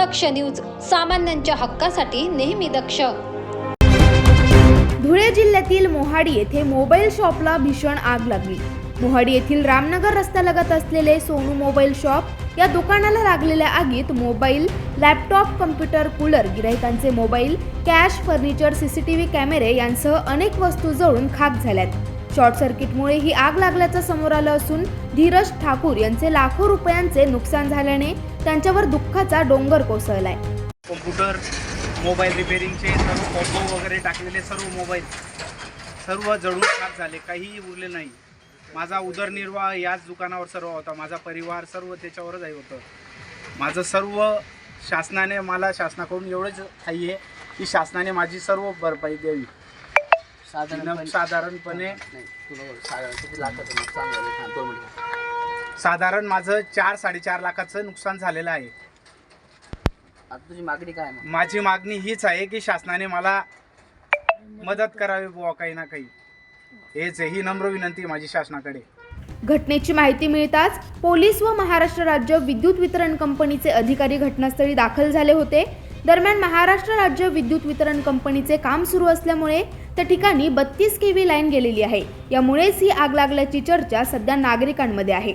दक्ष news सामान्यांच्या हक्कासाठी नेहमी दक्ष. धुळे जिल्ह्यातील मोहाडी येथे मोबाईल शॉपला भीषण आग लागली. मोहाडी येथील रामनगर रस्त्यालगत असलेले सोनू मोबाईल शॉप या दुकानाला लागलेल्या आगीत मोबाईल लॅपटॉप कम्प्युटर कूलर गिराहिकांचे मोबाईल कॅश फर्निचर सीसीटीव्ही कॅमेरे यांसह अनेक वस्तू जळून खाक झाल्यात. शॉर्ट सर्किटमुळे ही आग लागल्याचं समोर आलं असून धीरज ठाकूर यांचे लाखो रुपयांचे नुकसान झाल्याने त्यांच्यावर दुःखाचा डोंगर कोसळलाय कॉम्प्युटर मोबाईल रिपेरिंगचे सर्व कॉम्बो वगैरे टाकलेले सर्व मोबाईल सर्व जळून खाक झाले काहीही उरले नाही माझा उदरनिर्वाह याच दुकानावर सर्व होता माझा परिवार सर्व त्याच्यावरच आहे होतं माझं सर्व शासनाने मला शासनाकडून एवढंच काही आहे की शासनाने माझी सर्व भरपाई द्यावी साधारणपणे साधारणपणे नाही तुला साधारण किती दोन मिनिटं साधारण माझं चार साडेचार लाखाचं नुकसान झालेलं आहे. आता तुझी मागणी काय मग? माझी मागणी हीच आहे की शासनाने मला मदत करावी बुवा काही ना काही. हेच आहे ही नम्र विनंती आहे माझी शासनाकडे. घटनेची माहिती मिळताच पोलीस व महाराष्ट्र राज्य विद्युत वितरण कंपनीचे अधिकारी घटनास्थळी दाखल झाले होते. दरम्यान महाराष्ट्र राज्य विद्युत वितरण कंपनीचे काम सुरू असल्यामुळे त्या ठिकाणी बत्तीस केव्ही लाईन गेलेली आहे. यामुळेच ही आग लागल्याची चर्चा सध्या नागरिकांमध्ये आहे.